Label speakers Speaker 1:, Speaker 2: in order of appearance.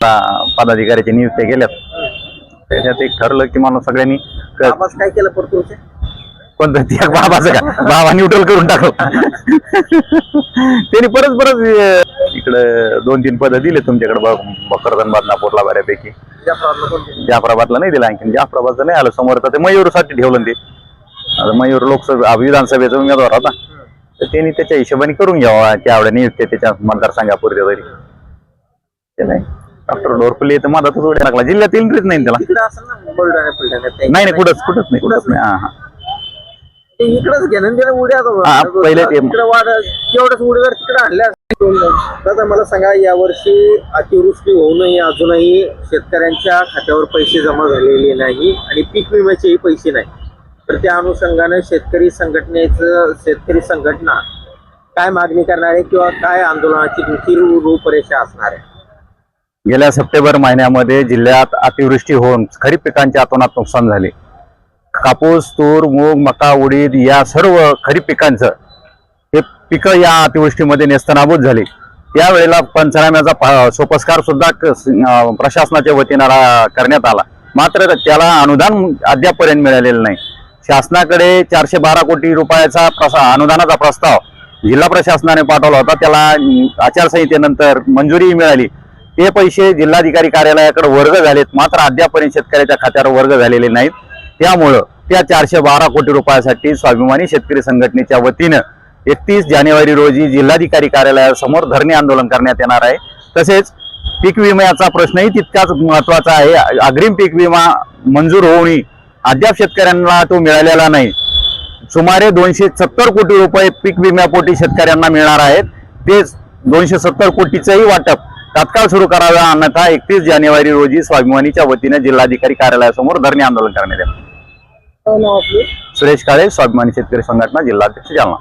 Speaker 1: पदाधिकाऱ्याच्या नियुक्त्या केल्यात. त्याच्यात एक ठरलं की माणूस सगळ्यांनी
Speaker 2: काय केलं परतूरचे
Speaker 1: कोणतं? ते बाबाचं का? बाबा न्यूट्रल करून टाकलं. त्यांनी परत परत इकडं दोन तीन पदं दिले तुमच्याकडे बकरदन बदनापूरला बऱ्यापैकी.
Speaker 2: जाफराबादला
Speaker 1: नाही दिलं आणखी जाफराबादचं नाही आलं समोर तर ते मयूरसाठी ठेवलं ते. आता मयूर लोकसभा विधानसभेचा उमेदवार होता. तर त्यांनी त्याच्या हिशोबाने करून घ्यावा त्यावेळेला नियुक्ती त्याच्या मतदारसंघापुरते तरी. ते नाही. डॉक्टर डोरपल्ली तर मधातच उड्या लागला. जिल्ह्यात इंद्रित नाही त्याला.
Speaker 2: तिकडे असेल ना बुलढाणा बुलढाण्यात
Speaker 1: नाही नाही कुठंच कुठंच नाही कुठंच नाही. हा हा.
Speaker 2: इकडेच घेणं आणि उड्या
Speaker 1: हा, पहिले ते-
Speaker 2: तिकडे वाढ तेवढंच उडीवर तिकडे आणल्या दादा मला सांगा यावर्षी अतिवृष्टी होऊनही अजूनही शेतकऱ्यांच्या खात्यावर पैसे जमा झालेले नाही आणि पीक विम्याचेही पैसे नाही. तर त्या अनुषंगाने शेतकरी संघटनेचं शेतकरी संघटना काय मागणी करणार आहे किंवा काय आंदोलनाची तुमची रू- रूपरेषा असणार आहे?
Speaker 1: गेल्या सप्टेंबर महिन्यामध्ये जिल्ह्यात अतिवृष्टी होऊन खरीप पिकांचे अतोनात नुकसान झाले. कापूस तूर मूग मका उडीद या सर्व खरीप पिकांचं हे पिकं या अतिवृष्टीमध्ये नेस्तनाबूत झाली. त्यावेळेला पंचनाम्याचा सोपस्कार सुद्धा क- प्रशासनाच्या वतीनं करण्यात आला. मात्र त्याला अनुदान अद्यापपर्यंत मिळालेलं नाही. शासनाकडे चारशे बारा कोटी रुपयाचा प्रसा अनुदानाचा प्रस्ताव जिल्हा प्रशासनाने पाठवला होता. त्याला आचारसंहितेनंतर मंजुरीही मिळाली. ते पैसे जिल्हाधिकारी कार्यालयाकडे वर्ग झालेत. मात्र अद्यापर्यंत शेतकऱ्याच्या खात्यावर वर्ग झालेले नाहीत. त्यामुळं त्या चारशे बारा कोटी रुपयासाठी स्वाभिमानी शेतकरी संघटनेच्या वतीनं एकतीस जानेवारी रोजी जिल्हाधिकारी कार्यालयासमोर धरणे आंदोलन करण्यात येणार आहे. तसेच पीक विम्याचा प्रश्नही तितकाच महत्त्वाचा आहे. अग्रिम पीक विमा मंजूर होऊनही अद्याप शेतकऱ्यांना तो मिळालेला नाही. सुमारे दोनशे सत्तर कोटी रुपये पीक विम्यापोटी शेतकऱ्यांना मिळणार आहेत. तेच दोनशे सत्तर कोटीचंही वाटप तात्काळ सुरू करावे अन्यथा एकतीस जानेवारी रोजी स्वाभिमानीच्या वतीने जिल्हाधिकारी कार्यालयासमोर धरणे आंदोलन करण्यात
Speaker 2: नाव आपलं?
Speaker 1: सुरेश काळे स्वाभिमानी शेतकरी संघटना जिल्हाध्यक्ष जालना.